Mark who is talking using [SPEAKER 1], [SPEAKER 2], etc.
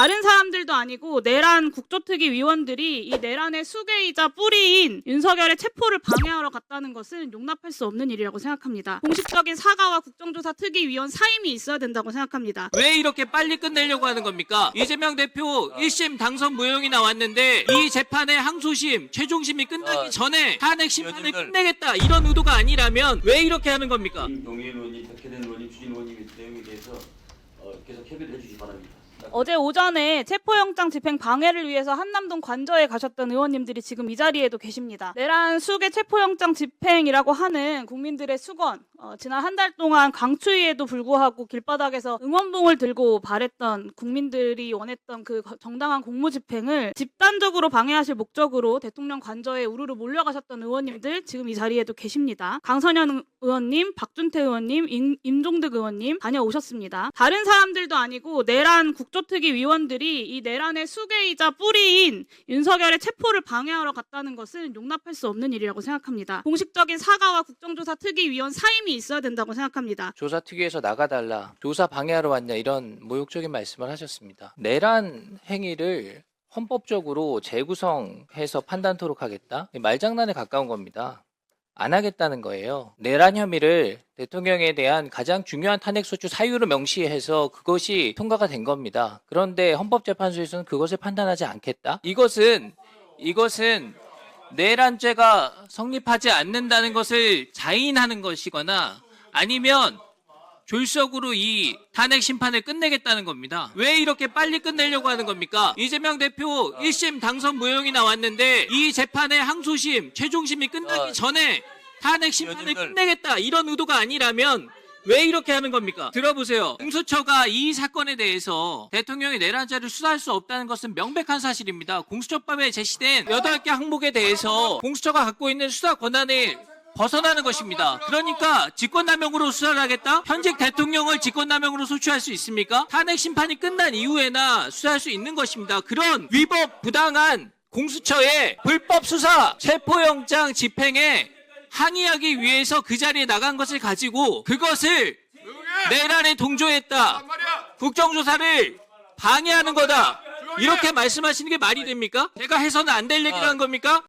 [SPEAKER 1] 다른 사람들도 아니고 내란 국조특위 위원들이 이 내란의 수계이자 뿌리인 윤석열의 체포를 방해하러 갔다는 것은 용납할 수 없는 일이라고 생각합니다. 공식적인 사과와 국정조사 특위 위원 사임이 있어야 된다고 생각합니다.
[SPEAKER 2] 왜 이렇게 빨리 끝내려고 하는 겁니까? 이재명 대표 1심 당선 무효이 나왔는데 이 재판의 항소심, 최종심이 끝나기
[SPEAKER 3] 아,
[SPEAKER 2] 전에 탄핵 심판을. 끝내겠다 이런 의도가 아니라면 왜 이렇게 하는 겁니까?
[SPEAKER 4] 김동일 의원님, 백혜된 의원님, 주진 의원님의 내용에 대해서 어, 계속 협의를 해주시기 바랍니다.
[SPEAKER 1] 어제 오전에 체포영장 집행 방해를 위해서 한남동 관저에 가셨던 의원님들이 지금 이 자리에도 계십니다. 내란 수계 체포영장 집행이라고 하는 국민들의 수건, 어, 지난 한 달 동안 강추위에도 불구하고 길바닥에서 응원봉을 들고 발했던 국민들이 원했던 그 거- 정당한 공무 집행을 집단적으로 방해하실 목적으로 대통령 관저에 우르르 몰려가셨던 의원님들 지금 이 자리에도 계십니다. 강선현 의원님, 박준태 의원님, 임, 임종득 의원님 다녀오셨습니다. 다른 사람들도 아니고 내란 국 조특위 위원들이 이 내란의 수계이자 뿌리인 윤석열의 체포를 방해하러 갔다는 것은 용납할 수 없는 일이라고 생각합니다. 공식적인 사과와 국정조사 특위 위원 사임이 있어야 된다고 생각합니다.
[SPEAKER 5] 조사 특위에서 나가달라, 조사 방해하러 왔냐 이런 모욕적인 말씀을 하셨습니다. 내란 행위를 헌법적으로 재구성해서 판단토록 하겠다? 말장난에 가까운 겁니다. 안 하겠다는 거예요. 내란 혐의를 대통령에 대한 가장 중요한 탄핵소추 사유로 명시해서 그것이 통과가 된 겁니다. 그런데 헌법재판소에서는 그것을 판단하지 않겠다? 이것은, 이것은 내란죄가 성립하지 않는다는 것을 자인하는 것이거나 아니면 졸속으로 이 탄핵 심판을 끝내겠다는 겁니다. 왜 이렇게 빨리 끝내려고 하는 겁니까? 이재명 대표 1심 당선 무효이 나왔는데 이 재판의 항소심, 최종심이 끝나기
[SPEAKER 3] 아,
[SPEAKER 2] 전에 탄핵 심판을. 끝내겠다 이런 의도가 아니라면 왜 이렇게 하는 겁니까? 들어보세요. 공수처가 이 사건에 대해서 대통령이 내란죄를 수사할 수 없다는 것은 명백한 사실입니다. 공수처법에 제시된 8개 항목에 대해서 공수처가 갖고 있는 수사 권한을 벗어나는 것입니다. 그러니까 직권남용으로 수사를 하겠다? 현직 대통령을 직권남용으로 소추할 수 있습니까? 탄핵 심판이 끝난 이후에나 수사할 수 있는 것입니다. 그런 위법 부당한 공수처의 불법 수사 체포영장 집행에 항의하기 위해서 그 자리에 나간 것을 가지고 그것을 내란에 동조했다. 국정조사를 방해하는 거다. 이렇게 말씀하시는 게 말이 됩니까? 제가 해서는 안 될 얘기를 한 겁니까?